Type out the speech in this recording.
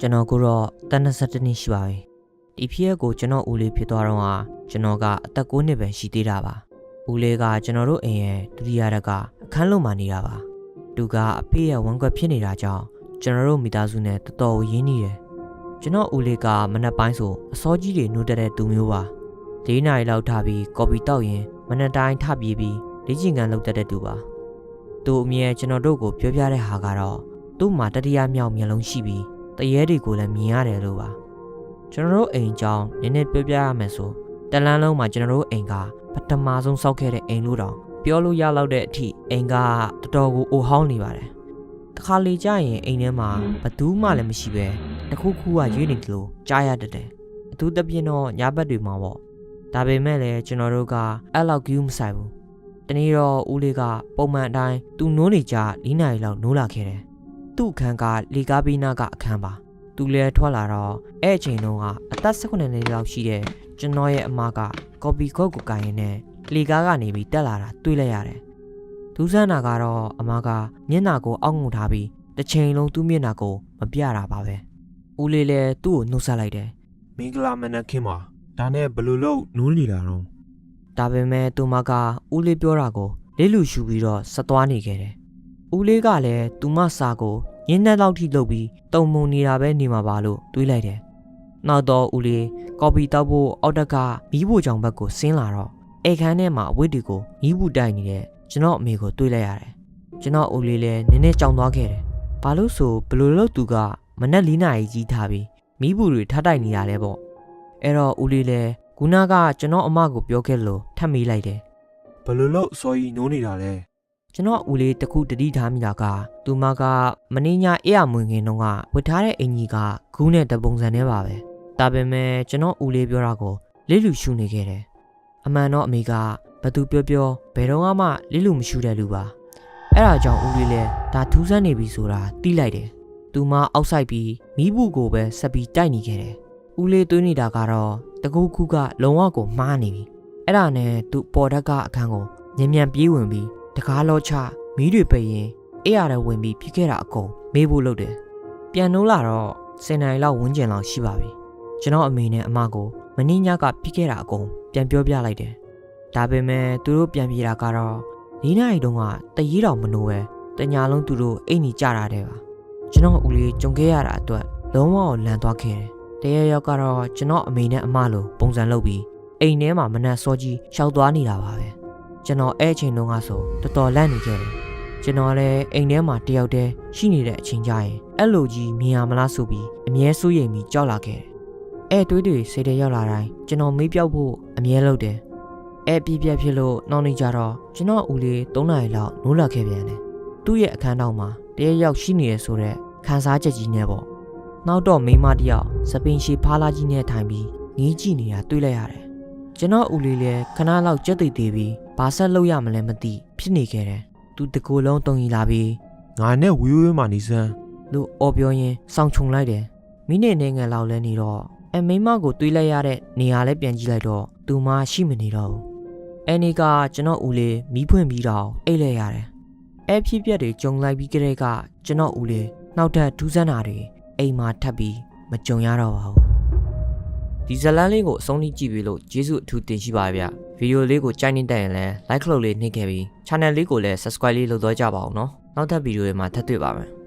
ကျွန်တော်ကတော့တန်22နှစ်ရှိပါပြီဒီဖြစ်ရက်ကိုကျွန်တော်ဦးလေးဖြစ်သွားတော့ဟာကျွန်တော်ကအသက်9နှစ်ပဲရှိသေးတာပါဦးလေးကကျွန်တော်တို့အိမ်ရဲ့ဒုတိယရက်ကအခန်းလုံးမှာနေတာပါသူကအဖေရဲ့ဝန်ခွက်ဖြစ်နေတာကြောင့်ကျွန်တော်တို့မိသားစုနဲ့တော်တော်ရင်းနှီးတယ်ကျွန်တော်ဦးလေးကမနက်ပိုင်းဆိုအစောကြီးတွေနှုတ်တက်တဲ့သူမျိုးပါ၄နာရီလောက်ထားပြီးကော်ပီတောက်ရင်မနက်တိုင်းထပြေးပြီးလေ့ကျင့်ခန်းလုပ်တတ်တဲ့သူပါသူအမြဲကျွန်တော်တို့ကိုပြောပြတဲ့ဟာကတော့သူ့မှာတတိယမြောက်မျက်လုံးရှိပြီး တရေတွေကိုလည်းမြင်ရတယ်လို့ပါကျွန်တော်တို့အိမ်ကြောင်းနည်းနည်းပြောပြရမယ်ဆိုတလန်းလုံးမှာကျွန်တော်တို့အိမ်ကပထမဆုံးစောက်ခဲ့တဲ့အိမ်လို့တောင်ပြောလို့ရလောက်တဲ့အထိအိမ်ကတော်တော်ကိုအိုဟောင်းနေပါတယ်တခါလေကြာရင်အိမ်ထဲမှာဘသူမှလည်းမရှိပဲတခုခုကရွေးနေတယ်လို့ကြားရတတ်တယ်အထူးသဖြင့်တော့ညဘက်တွေမှာပေါ့ဒါပေမဲ့လည်းကျွန်တော်တို့ကအဲ့လောက်ကူးမဆိုင်ဘူးတနေ့တော့ဦးလေးကပုံမှန်အတိုင်းသူနိုးနေကြ၄နာရီလောက်နိုးလာခဲ့တယ် သူ့အခန်းကလေကားပြီးနားကအခန်းပါသူလည်းထွက်လာတော့အဲ့အချိန်တုန်းကအသက်18နှစ်လောက်ရှိတဲ့ကျွန်တော်ရဲ့အမကကော်ပီခုတ်ကိုကိုင်ရင်းနဲ့လေကားကနေပြီးတက်လာတာတွေ့လိုက်ရတယ်ဒူးဆန်းနာကတော့အမကမျက်နှာကိုအောက်ငုံထားပြီးတစ်ချိန်လုံးသူ့မျက်နှာကိုမပြတာပါပဲဦးလေးလည်းသူ့ကိုနှုတ်ဆက်လိုက်တယ်မင်္ဂလာမနက်ခင်းပါဒါနဲ့ဘယ်လိုလုပ်နိုးနေတာတော့ဒါပေမဲ့သူမကဦးလေးပြောတာကိုလေးလူရှူပြီးတော့ဆက်သွားနေခဲ့တယ် ဦးလေးကလည်းသူမစာကိုရင်းနှက်လောက်ထိလုပ်ပြီးတုံမုံနေတာပဲနေမှာပါလို့တွေးလိုက်တယ်။နောက်တော့ဦးလေးကော်ပီတောက်ဖို့အောက်တက်ကမီးဖို့ကြောင်ဘက်ကိုဆင်းလာတော့အိတ်ခမ်းထဲမှာအဝတ်တွေကိုမီးဘူးတိုက်နေတဲ့ကျွန်တော်အမေကိုတွေးလိုက်ရတယ်။ကျွန်တော်ဦးလေးလည်းနည်းနည်းကြောင်သွားခဲ့တယ်။ဘာလို့ဆိုဘလို့လို့သူကမနက်၄နာရီကြီးထားပြီးမီးဘူးတွေထပ်တိုက်နေရတယ်ပေါ့။အဲ့တော့ဦးလေးလည်းခုနကကျွန်တော်အမကိုပြောခဲ့လို့ထပ်မေးလိုက်တယ်ဘယ်လိုလုပ်စော်ကြီးနိုးနေတာလဲ ကျွန်တော်ဦးလေးတစ်ခုတတိထားမိတာကသူမကမင်းညအေးရမွင်ခင်တုန်းကဝတ်ထားတဲ့အင်ကြီးကဂူးနဲ့တပုံစံနဲ့ပါပဲဒါပေမဲ့ကျွန်တော်ဦးလေးပြောတာကိုလေးလူရှူနေခဲ့တယ်အမှန်တော့အမေကဘသူပြောပြောဘယ်တော့မှလေးလူမရှူတဲ့လူပါအဲ့ဒါကြောင့်ဦးလေးလည်းဒါထူးဆန်းနေပြီဆိုတာတီးလိုက်တယ်သူမအောက်ဆိုင်ပြီးမိဘူးကိုပဲဆက်ပြီးတိုက်နေခဲ့တယ်ဦးလေးသွေးနေတာကတော့တကူးခုကလုံဝကိုမှားနေပြီအဲ့ဒါနဲ့သူပေါ်ဓာတ်ကအခန်းကိုညံ့ညံ့ပြေးဝင်ပြီး တကားလောချမီးတွေပိတ်ရင်အေးရတဲ့ဝင်ပြီးဖြစ်ခဲ့တာအကုန်မေးဖို့လုပ်တယ်ပြန်နိုးလာတော့10နိုင်လောက်ဝန်းကျင်လောက်ရှိပါပြီကျွန်တော်အမေနဲ့အမကိုမင်းညကဖြစ်ခဲ့တာအကုန်ပြန်ပြောပြလိုက်တယ်ဒါပေမဲ့သူတို့ပြန်ပြေတာကတော့၄နာရီတုန်းကတရေတော်မနိုးပဲတညာလုံးသူတို့အိတ်နီကြတာတဲ့ပါကျွန်တော်ဦးလေးကြုံခဲ့ရတာအတွက်လုံးဝလန်သွားခဲ့တယ်တရရောက်ကတော့ကျွန်တော်အမေနဲ့အမလိုပုံစံလုပ်ပြီးအိမ်ထဲမှာမနှက်စောကြီးရှောက်သွားနေတာပါပဲ ကျွန်တော်အဲ့အချိန်တုန်းကဆိုတော်တော်လန့်နေခဲ့တယ်ကျွန်တော်လည်းအိမ်ထဲမှာတယောက်တည်းရှိနေတဲ့အချိန်ကြရင်အဲ့လိုကြီးမြင်ရမလားဆိုပြီးအမြဲစိုးရိမ်ပြီးကြောက်လာခဲ့တယ်အဲ့တွေးတွေစိတ်ထဲရောက်လာတိုင်းကျွန်တော်မေးပြောက်ဖို့အမြဲလုပ်တယ်အဲ့ပြပြဖြစ်လို့နှောင်းနေကြတော့ကျွန်တော်ဦးလေး၃နာရီလောက်နိုးလာခဲ့ပြန်တယ်သူ့ရဲ့အခန်းတောင်မှာတရရောက်ရှိနေရဆိုတဲ့ခန်းစားချက်ကြီးနဲ့ပေါ့နောက်တော့မိန်းမတစ်ယောက်စပင်ရှည်ဖားလာကြီးနဲ့ထိုင်ပြီးငေးကြည့်နေတာတွေ့လိုက်ရတယ်ကျွန်တော်ဦးလေးလည်းခဏလောက်ကြက်သိသေးပြီး ဘာဆက်လုပ်ရမလဲမသိဖြစ်နေခဲ့တယ်။သူတကူလုံးတုံကြီးလာပြီးငါနဲ့ဝီဝေးမှနေစမ်းလူအော်ပြောရင်းစောင့်ချုံလိုက်တယ်။မိနစ်နဲ့ငယ်လောက်လဲနေတော့အမိမကိုတွေးလိုက်ရတဲ့နေရာလဲပြန်ကြည့်လိုက်တော့သူမရှိမနေတော့ဘူး။အဲ့ဒီကကျွန်တော်ဦးလေးမီးဖွင့်ပြီးတော့အိတ်လဲရတယ်။အဲ့ဖြစ်ပျက်တွေကြုံလိုက်ပြီးကြတဲ့ကကျွန်တော်ဦးလေးနောက်ထပ်ဒူးစမ်းတာတွေအိမ်မှာထပ်ပြီးမကြုံရတော့ပါဘူး။ဒီဇတ်လန်းလေးကိုအဆုံးထိကြည့်ပြီးလို့ကျေးဇူးအထူးတင်ရှိပါဗျ ဗီဒီယိုလေးကိုကြိုက်နေတဲ့ရင်လည်း like လုပ်လေးနှိပ်ခဲ့ပြီး channel လေးကိုလည်း subscribe လေးလုပ်တော့ကြပါအောင်နော်နောက်ထပ်ဗီဒီယိုတွေမှာထပ်တွေ့ပါမယ်